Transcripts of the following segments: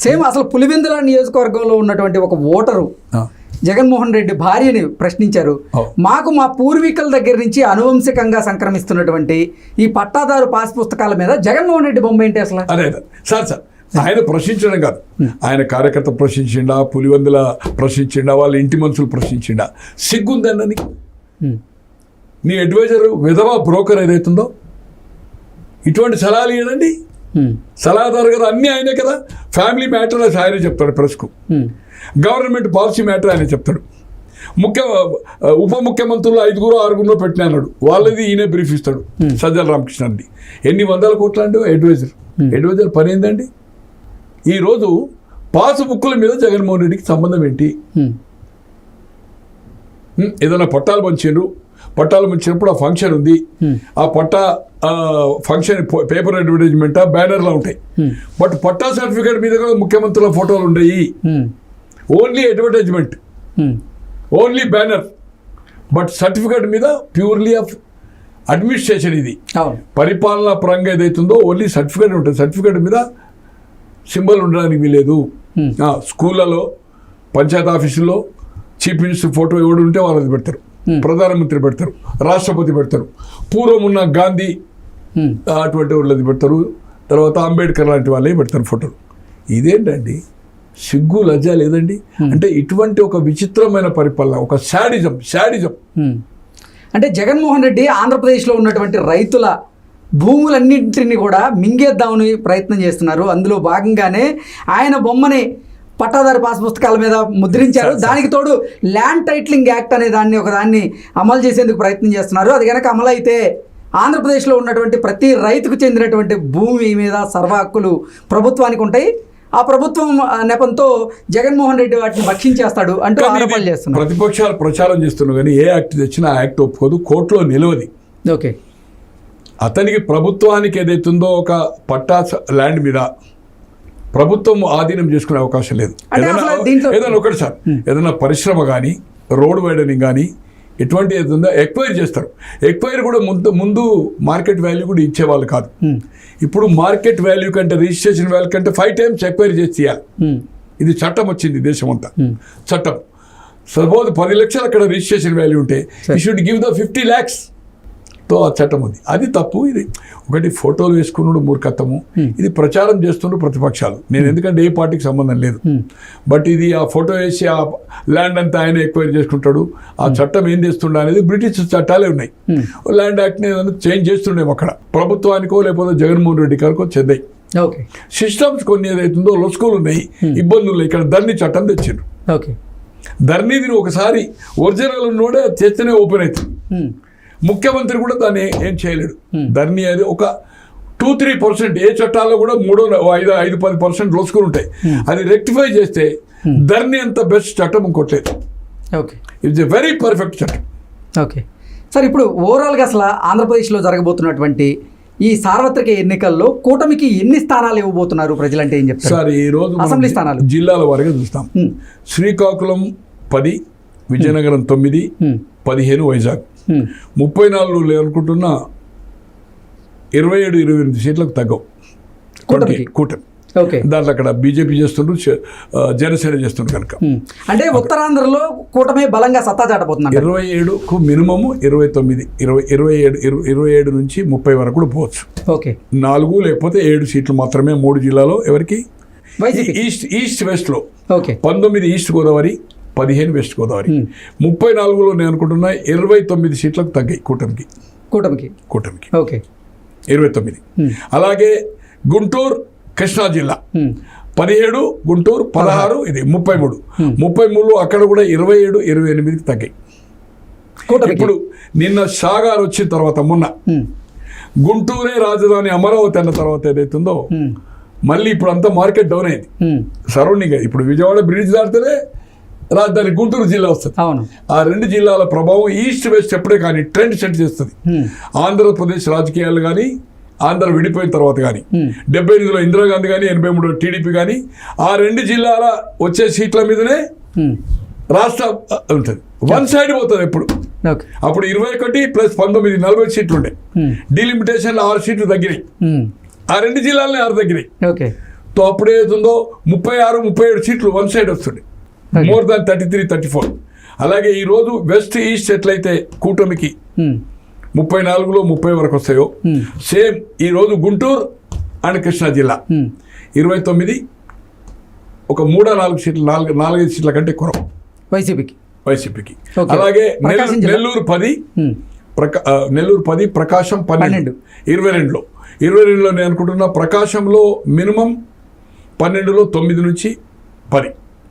Same అసలు పులివెందుల నియోజకవర్గంలో ఉన్నటువంటి ఒక ఓటరు జగన్మోహన్ రెడ్డి భార్యని ప్రశ్నించారు. మాకు మా పూర్వీకుల దగ్గర నుంచి అనువంశికంగా సంక్రమిస్తున్నటువంటి ఈ పట్టాదారు పాస్ పుస్తకాల మీద జగన్మోహన్ రెడ్డి బొమ్మ ఏంటి అసలు? అదే సార్ సార్ ఆయన ప్రశ్నించడం కాదు. ఆయన కార్యకర్త ప్రశ్నించిండా పులివందుల ప్రశ్నించిండా వాళ్ళ ఇంటి మనుషులు ప్రశ్నించిండా? సిగ్గుందన్నని నీ అడ్వైజర్ విధవా బ్రోకర్ ఏదైతుందో? ఇటువంటి సలహాలు ఉమ్, సలహాదారు కదా అన్నీ ఆయనే కదా. ఫ్యామిలీ మ్యాటర్ ఆయనే చెప్తాడు ప్రెస్కు. గవర్నమెంట్ పాలసీ మ్యాటర్ ఆయన చెప్తాడు. ముఖ్య ఉప ముఖ్యమంత్రులు ఐదుగురు ఆరుగురులో పెట్టిన అన్నాడు. వాళ్ళది ఈయన బ్రీఫ్ ఇస్తాడు సజ్జల రామకృష్ణ రెడ్డి ఎన్ని వందల కోట్ల అండి అడ్వైజర్? అడ్వైజర్ పని ఏందండి? ఈరోజు పాస్ బుక్కుల మీద జగన్మోహన్ రెడ్డికి సంబంధం ఏంటి? ఏదైనా పట్టాలు పంచిండ్రు పట్టాలు పంచినప్పుడు ఆ ఫంక్షన్ ఉంది. ఆ పట్టా ఫంక్షన్ పేపర్ అడ్వర్టైజ్మెంట్ బ్యానర్లో ఉంటాయి. బట్ పట్టా సర్టిఫికేట్ మీద కూడా ముఖ్యమంత్రుల ఫోటోలు ఉమ్, only advertisement. Only banner. But certificate మీద ప్యూర్లీ ఆఫ్ అడ్మినిస్ట్రేషన్ ఇది. పరిపాలనా పరంగా ఏదైతుందో ఓన్లీ సర్టిఫికేట్ ఉంటుంది. సర్టిఫికేట్ మీద సింబల్ ఉండడానికి వీలేదు స్కూళ్ళలో పంచాయత్ ఆఫీసుల్లో చీఫ్ మినిస్టర్ ఫోటో ఎవడు ఉంటే వాళ్ళది పెడతారు. ప్రధానమంత్రి పెడతారు రాష్ట్రపతి పెడతారు. పూర్వం ఉన్న గాంధీ ఆ, అటువంటి వాళ్ళది పెడతారు. తర్వాత అంబేద్కర్ లాంటి వాళ్ళే పెడతారు ఫోటోలు. ఇదేంటండి? సిగ్గు లజ్జ లేదండి? అంటే ఇటువంటి ఒక విచిత్రమైన పరిపాలన ఒక శాడిజం శాడిజం. అంటే జగన్మోహన్ రెడ్డి ఆంధ్రప్రదేశ్లో ఉన్నటువంటి రైతుల భూములన్నింటినీ కూడా మింగేద్దామని ప్రయత్నం చేస్తున్నారు. అందులో భాగంగానే ఆయన బొమ్మని పట్టాదారు పాస్ పుస్తకాల మీద ముద్రించారు. దానికి తోడు ల్యాండ్ టైటిలింగ్ యాక్ట్ అనే దాన్ని ఒక దాన్ని అమలు చేసేందుకు ప్రయత్నం చేస్తున్నారు. అది కనుక అమలు అయితే ఆంధ్రప్రదేశ్లో ఉన్నటువంటి ప్రతి రైతుకు చెందినటువంటి భూమి మీద సర్వ హక్కులు ప్రభుత్వానికి ఉంటాయి. ఆ ప్రభుత్వం నెపంతో జగన్మోహన్ రెడ్డి వాటిని భక్షించేస్తాడు అంటూ ఆరోపణలు చేస్తున్నారు. ప్రతిపక్షాలు ప్రచారం చేస్తున్నారు కానీ ఏ యాక్ట్ తెచ్చినా ఆ యాక్ట్ ఒప్పుకోదు. కోర్టులో నిలవది. ఓకే. అతనికి ప్రభుత్వానికి ఏదైతుందో ఒక పట్టా ల్యాండ్ మీద ప్రభుత్వం ఆధీనం చేసుకునే అవకాశం లేదు. ఏదైనా ఏదైనా ఒకటి సార్ ఏదైనా పరిశ్రమ కానీ రోడ్ వైడనింగ్ కానీ ఎటువంటి ఏదో ఎక్వైర్ చేస్తారు. ఎక్వైర్ కూడా ముందు ముందు మార్కెట్ వాల్యూ కూడా ఇచ్చేవాళ్ళు కాదు. ఇప్పుడు మార్కెట్ వాల్యూ కంటే రిజిస్ట్రేషన్ వాల్యూ కంటే ఫైవ్ టైమ్స్ ఎక్వైర్ చేసి తీయాలి. ఇది చట్టం వచ్చింది దేశం అంతా. చట్టం. సపోజ్ పది లక్షలు అక్కడ రిజిస్ట్రేషన్ వాల్యూ ఉంటే you should give the fifty lakhs తో చట్టం ఉంది. అది తప్పు. ఇది ఒకటి ఫోటోలు వేసుకున్నాడు మూర్ఖత్వము. ఇది ప్రచారం చేస్తున్నారు ప్రతిపక్షాలు. నేను ఎందుకంటే ఏ పార్టీకి సంబంధం లేదు. బట్ ఇది ఆ ఫోటో వేసి ఆ ల్యాండ్ అంతా ఆయన ఎక్వైర్ చేసుకుంటాడు. ఆ చట్టం ఏం చేస్తుండ అనేది బ్రిటిష్ చట్టాలే ఉన్నాయి. ల్యాండ్ యాక్ట్ని ఏదైనా చేంజ్ చేస్తుండేమో అక్కడ. ప్రభుత్వానికో లేకపోతే జగన్మోహన్ రెడ్డి గారికో చెందాయి. ఓకే. సిస్టమ్స్ కొన్ని ఏదైతుందో లొసుకులు ఉన్నాయి. ఇబ్బందులు ఉన్నాయి. ఇక్కడ ధర్ని చట్టం తెచ్చిండ్రు. ఓకే. ధర్నీదిని ఒకసారి ఒరిజినల్ ఉన్నోడే చేస్తేనే ఓపెన్ అవుతుంది. ముఖ్యమంత్రి కూడా దాన్ని ఏం చేయలేడు. ధర్నీ అది ఒక టూ త్రీ పర్సెంట్ ఏ చట్టాల్లో కూడా మూడో ఐదు ఐదు పది పర్సెంట్ లొసుకులు ఉంటాయి. అది రెక్టిఫై చేస్తే ధర్నీ అంత బెస్ట్ చట్టం ఇంకోట్లేదు. Okay it's a very perfect చట్టం. ఓకే సార్ ఇప్పుడు ఓవరాల్గా అసలు ఆంధ్రప్రదేశ్లో జరగబోతున్నటువంటి ఈ సార్వత్రిక ఎన్నికల్లో కూటమికి ఎన్ని స్థానాలు ఇవ్వబోతున్నారు ప్రజలంటే ఏం చెప్తారు? సార్ ఈ రోజు అసెంబ్లీ స్థానాలు. జిల్లాల వారీగా చూస్తాం. శ్రీకాకుళం పది విజయనగరం తొమ్మిది పదిహేను వైజాగ్. ముప్పై నాలుగు అనుకుంటున్నా ఇరవై ఏడు ఇరవై ఎనిమిది సీట్లకు తగ్గవు. కూటమి. ఓకే. దాంట్లో అక్కడ బీజేపీ చేస్తుండ్రు జనసేన చేస్తుండ్రు కనుక. అంటే ఉత్తరాంధ్రలో కూటమి బలంగా సత్తా చాటబోతున్నారు ఇరవై ఏడుకు మినిమము ఇరవై తొమ్మిది ఇరవై ఇరవై ఏడు ఇరవై ఇరవై ఏడు నుంచి ముప్పై వరకు కూడా పోవచ్చు. ఓకే. నాలుగు లేకపోతే ఏడు సీట్లు మాత్రమే మూడు జిల్లాలో ఎవరికి? ఈస్ట్ ఈస్ట్ వెస్ట్లో. ఓకే. పంతొమ్మిది ఈస్ట్ గోదావరి పదిహేను వెస్ట్ గోదావరి. ముప్పై నాలుగులో నేను అనుకుంటున్నా ఇరవై తొమ్మిది సీట్లకు తగ్గాయి కూటమికి. కూటమికి. కూటమికి. ఓకే. ఇరవై తొమ్మిది. అలాగే గుంటూరు కృష్ణా జిల్లా. పదిహేడు గుంటూరు పదహారు ఇది ముప్పై మూడు. ముప్పై మూడు అక్కడ కూడా ఇరవై ఏడు ఇరవై ఎనిమిదికి తగ్గాయి. ఇప్పుడు నిన్న షాగారు వచ్చిన తర్వాత మొన్న. గుంటూరే రాజధాని అమరావతి అన్న తర్వాత ఏదైతుందో మళ్ళీ ఇప్పుడు అంతా మార్కెట్ డౌన్ అయింది. సరౌండింగ్ ఇప్పుడు విజయవాడ బ్రిడ్జ్ దాటితేనే రాజధాని గుంటూరు జిల్లా వస్తుంది. అవును. ఆ రెండు జిల్లాల ప్రభావం ఈస్ట్ వెస్ట్ ఎప్పుడే కానీ ట్రెండ్ సెట్ చేస్తుంది. ఆంధ్రప్రదేశ్ రాజకీయాలు కానీ ఆంధ్ర విడిపోయిన తర్వాత కానీ. డెబ్బై ఎనిమిదిలో ఇందిరాగాంధీ కానీ ఎనభై మూడులో టీడీపీ కానీ ఆ రెండు జిల్లాల వచ్చే సీట్ల మీదనే రాష్ట్ర ఉంటుంది. వన్ సైడ్ పోతుంది ఎప్పుడు. అప్పుడు ఇరవై ఒకటి ప్లస్ పంతొమ్మిది నలభై సీట్లు ఉండే ఉమ్, డీలిమిటేషన్లో ఆరు సీట్లు తగ్గినాయి. ఆ రెండు జిల్లాలనే ఆరు తగ్గినాయి. ఓకే. తో అప్పుడు ఏదైతుందో ముప్పై ఆరు ముప్పై ఏడు సీట్లు వన్ సైడ్ వస్తుంది Okay. More than thirty three thirty four అలాగే ఈరోజు వెస్ట్ ఈస్ట్ ఎట్లయితే కూటమికి ఉమ్, ముప్పై నాలుగులో ముప్పై వరకు వస్తాయో. Hmm. సేమ్ ఈరోజు గుంటూరు అండ్ కృష్ణా జిల్లా. ఉమ్, ఇరవై తొమ్మిది ఒక మూడో నాలుగు సీట్లు నాలుగు నాలుగైదు సీట్ల కంటే ఎక్కువ వైసీపీకి. వైసీపీకి. అలాగే నెల్లూరు- పది ప్రకా నెల్లూరు పది ప్రకాశం పన్నెండు. ఇరవై రెండులో. ఇరవై రెండులో నేను అనుకుంటున్నా ప్రకాశంలో మినిమం పన్నెండులో తొమ్మిది నుంచి పది.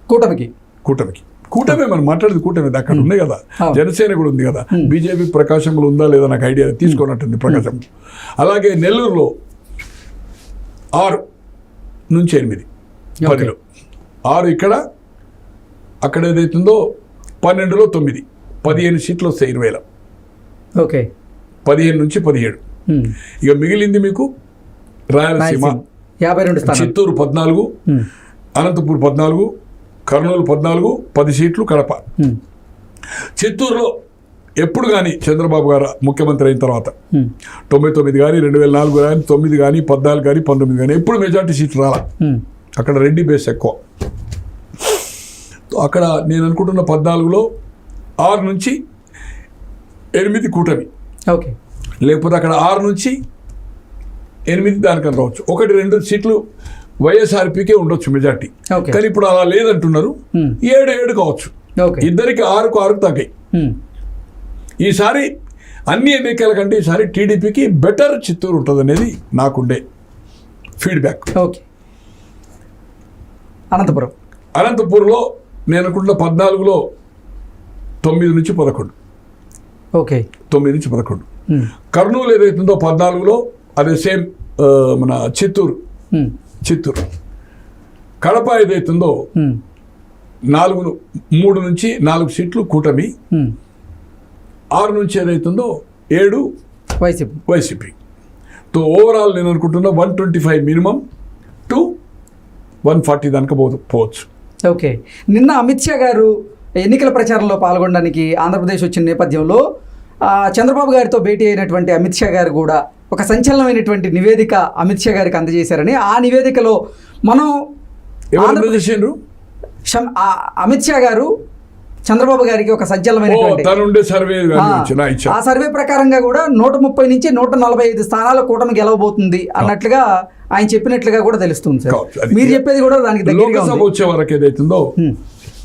కూటమికి. కూటమికి. కూటమి మనం మాట్లాడేది కూటమి. అక్కడ ఉన్నాయి కదా. జనసేన కూడా ఉంది కదా. బీజేపీ ప్రకాశంలో ఉందా లేదా నాకు ఐడియా తీసుకున్నట్టుంది ప్రకాశం అలాగే నెల్లూరులో ఆరు నుంచి ఎనిమిది పదిలో ఆరు ఇక్కడ అక్కడ ఏదైతుందో పన్నెండులో తొమ్మిది పదిహేను సీట్లు వస్తాయి ఇరవైలో. ఓకే. పదిహేను నుంచి పదిహేడు. ఇక మిగిలింది మీకు రాయలసీమ యాభై రెండు చిత్తూరు పద్నాలుగు అనంతపూర్ పద్నాలుగు కర్నూలు పద్నాలుగు పది సీట్లు కడప. చిత్తూరులో ఎప్పుడు కానీ చంద్రబాబు గారు ముఖ్యమంత్రి అయిన తర్వాత తొంభై తొమ్మిది కానీ రెండు వేల నాలుగు కానీ తొమ్మిది కానీ పద్నాలుగు కానీ పంతొమ్మిది కానీ ఎప్పుడు మెజార్టీ సీట్లు రాలా. అక్కడ రెడ్డి బేస్ ఎక్కువ. అక్కడ నేను అనుకుంటున్న పద్నాలుగులో ఆరు నుంచి ఎనిమిది కూటమి. ఓకే. లేకపోతే అక్కడ ఆరు నుంచి ఎనిమిది దానికన్నా రావచ్చు. ఒకటి రెండు సీట్లు వైఎస్ఆర్పీకే ఉండొచ్చు మెజార్టీ. కానీ ఇప్పుడు అలా లేదంటున్నారు. ఉమ్, ఏడు ఏడు కావచ్చు. ఓకే. ఇద్దరికి ఆరుకు ఆరుకు తగ్గాయి. ఉమ్, ఈసారి అన్ని ఎన్నికల కంటే ఈసారి టీడీపీకి బెటర్ చిత్తూరు ఉంటుంది అనేది నాకుండే ఫీడ్బ్యాక్. ఓకే. అనంతపురం. అనంతపూర్లో నేను అనుకుంటున్న పద్నాలుగులో తొమ్మిది నుంచి పదకొండు. ఓకే. తొమ్మిది నుంచి పదకొండు. ఉమ్, కర్నూలు ఏదైతుందో పద్నాలుగులో అదే సేమ్ మన చిత్తూరు. చిత్తూరు. కడప ఏదైతుందో నాలుగు మూడు నుంచి నాలుగు సీట్లు కూటమి. ఆరు నుంచి ఏదైతుందో ఏడు వైసీపీ. వైసీపీ. తో ఓవరాల్ నేను అనుకుంటున్నా one twenty five minimum to one forty దానికి పో పోవచ్చు. ఓకే. నిన్న అమిత్ షా గారు ఎన్నికల ప్రచారంలో పాల్గొనడానికి ఆంధ్రప్రదేశ్ వచ్చిన నేపథ్యంలో చంద్రబాబు గారితో భేటీ అయినటువంటి అమిత్ షా గారు కూడా ఒక సంచలనమైనటువంటి నివేదిక అమిత్ షా గారికి అందజేశారని. ఆ నివేదికలో మనం అమిత్ షా గారు చంద్రబాబు గారికి ఒక సర్వే ఆ, సర్వే ప్రకారంగా కూడా నూట ముప్పై నుంచి నూట నలభై ఐదు స్థానాల కూటమి గెలవబోతుంది అన్నట్లుగా ఆయన చెప్పినట్లుగా కూడా తెలుస్తుంది సార్. మీరు చెప్పేది కూడా దానికి దగ్గరగా వచ్చే వరకు ఏదైతుందో.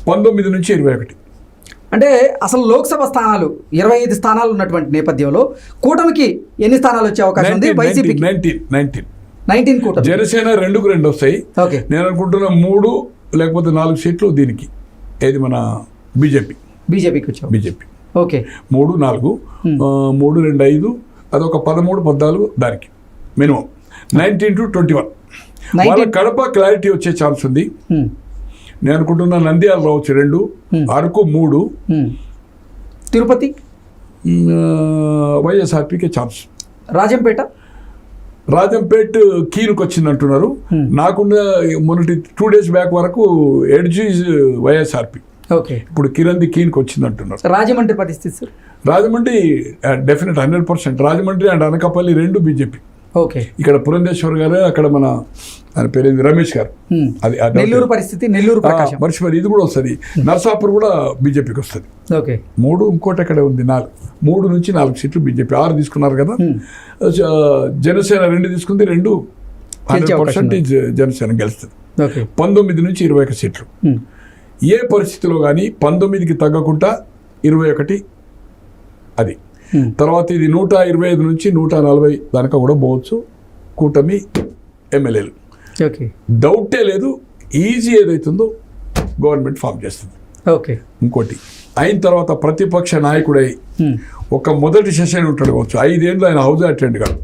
పంతొమ్మిది నుంచి ఇరవై ఒకటి. అంటే అసలు లోక్సభ స్థానాలు ఇరవై ఐదు స్థానాలు ఉన్నటువంటి నేపథ్యంలో కూటమికి ఎన్ని స్థానాలు వచ్చే అవకాశం ఉంది? నైన్టీన్ నైన్టీన్ నైన్టీన్ కూటమి. జనసేన రెండుకు రెండు వస్తాయి. ఓకే. నేను అనుకుంటున్న మూడు లేకపోతే నాలుగు సీట్లు దీనికి. ఏది మన బీజేపీ. బీజేపీకి వచ్చావు. బీజేపీ. ఓకే. మూడు నాలుగు ఆ, మూడు రెండు ఐదు అదొక పదమూడు పద్నాలుగు దానికి. Minimum. Nineteen to twenty one 19 వాళ్ళ కడప క్లారిటీ వచ్చే ఛాన్స్ ఉంది. హ్మ్. నేను అనుకుంటున్నా నంద్యాల రావచ్చు రెండు అరకు మూడు. తిరుపతి? వైఎస్ఆర్పీకే ఛాన్స్. రాజంపేట? రాజంపేట్ కీనుకు వచ్చింది అంటున్నారు నాకుండా మొన్నటి టూ డేస్ బ్యాక్ వరకు ఎడ్జ్ వైఎస్ఆర్పి. ఓకే. ఇప్పుడు కిరణ్ది కీన్కి వచ్చింది అంటున్నారు రాజమండ్రి పరిస్థితి sir Rajahmundry definite hundred percent. Rajahmundry and Anakapalli రెండు బీజేపీ. ఓకే. ఇక్కడ పురంధేశ్వర్ గారు అక్కడ మన ఆయన పేరు ఏంది? రమేష్ గారు. అది నెల్లూరు పరిస్థితి నెల్లూరు మర్చిపోయి ఇది కూడా వస్తుంది. నర్సాపూర్ కూడా బీజేపీకి వస్తుంది. ఓకే. మూడు ఇంకోటి అక్కడే ఉంది? నాలుగు. మూడు నుంచి నాలుగు సీట్లు బీజేపీ. ఆరు తీసుకున్నారు కదా. జనసేన రెండు తీసుకుంది రెండు హండ్రెడ్ పర్సెంటేజ్ జనసేన గెలుస్తుంది. పంతొమ్మిది నుంచి ఇరవై ఒక సీట్లు. ఏ పరిస్థితిలో కానీ పంతొమ్మిదికి తగ్గకుండా ఇరవై ఒకటి అది. తర్వాత ఇది నూట ఇరవై ఐదు నుంచి నూట నలభై దానికా కూడా పోవచ్చు కూటమి ఎమ్మెల్యేలు. ఓకే. డౌటే లేదు ఈజీ ఏదైతుందో గవర్నమెంట్ ఫామ్ చేస్తుంది. ఓకే. ఇంకోటి అయిన తర్వాత ప్రతిపక్ష నాయకుడై హ్మ్. ఒక మొదటి సెషన్ ఉంటాడు కావచ్చు. ఐదేళ్ళు ఆయన హౌస్ అటెండ్ కాదు